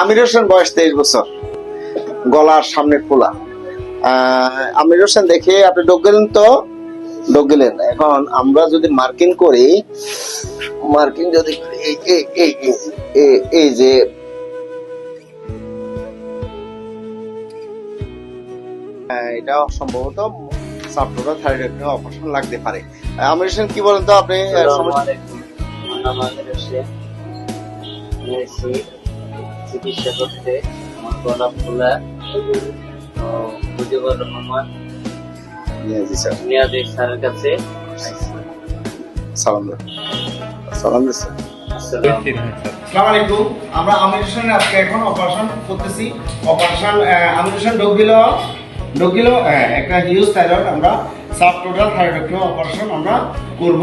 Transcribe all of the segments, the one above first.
আমির হোসেন বয়স তেইশ বছর। গলার সামনে খোলা। আমির হোসেন দেখে আপনি ডোক গেলেন তো? ডোক গেলেন। এখন আমরা যদি মার্কিং করি মার্কিং যদি এই যে এটা সম্ভবত থাইরয়েড অপারেশন লাগতে পারে। আমির হোসেন কি বলেন তো আপনি? চিকিৎসা করতে আমার গলা ফোলা তো মুজিবুর রহমান স্যার। নিয়াজি স্যারের কাছে। সালাম সালাম স্যার। আসসালাম আমরা আমির হোসেনের আজকে এখন অপারেশন করতেছি। অপারেশন আমির হোসেন একটা হিউজ থাইরয়েড আমরা সাব টোটাল থাইরয়েড অপারেশন আমরা করব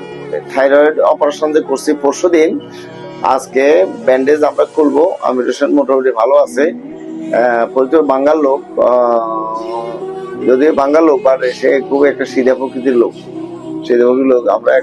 থাইরয়েড অপারেশন যে করছি পরশু দিন আজকে ব্যান্ডেজ আমরা খুলবো আমি হোসেন মোটামুটি ভালো আছে। প্রচুর বাঙ্গাল লোক যদিও বাঙ্গাল লোক বা সে খুব একটা সিধা প্রকৃতির লোক। সিধা প্রকৃতির লোক, আমরা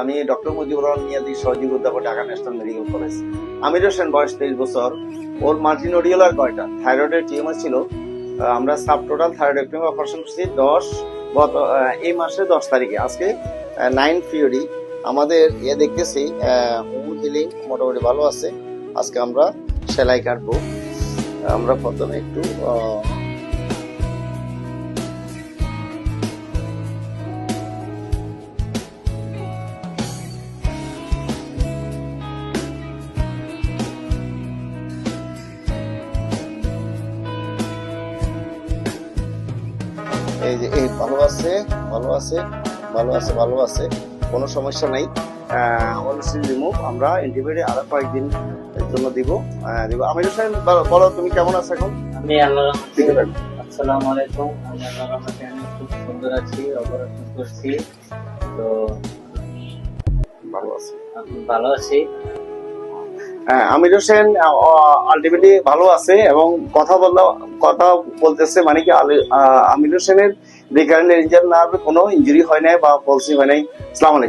আমি ডক্টর মুজিবুর রহমান মিয়াদি সহযোগী অধ্যাপক Dhaka national medical college. Amir Hossain, বয়স তেইশ বছর। ওর মাল্টিনোডিউলার কয়টা? থাইরয়েডের টিউমার ছিল। আমরা সাব টোটাল থাইরয়েডেক্টমি অপারেশন করছি দশ গত এই মাসে দশ তারিখে। আজকে নাইন পিওডি আমাদের ইয়ে দেখতেছি হিলিং মোটামুটি ভালো আছে। আজকে আমরা সেলাই কাটবো। আমরা প্রথমে একটু এই যে এই ভালো আছে ভালো আছে ভালো আছে ভালো আছে কোনো সমস্যা নাই। অলসিন রিমুভ আমরা অ্যান্টিবায়োটিক আরও কয়েকদিন এর জন্য দিব। দিব। আমির হোসেন বলো- তুমি কেমন আছো এখন? আমি আল্লাহ ঠিক আছে। আসসালামু আলাইকুম। আমি আল্লাহ রহমতে আমি খুব সুন্দর আছি অপারেশন করছি তো ভালো আছে। আমি ভালো আছি। হ্যাঁ, আমির হোসেন আলটিমেটলি ভালো আছে এবং কথা বলল কথা বলতেছে মানে কি আমির হোসেনের রিকারেন্ট ইঞ্জিন না কোনো ইঞ্জুরি হয় নাই বা পলসি হয় নাই। আসসালামু আলাইকুম।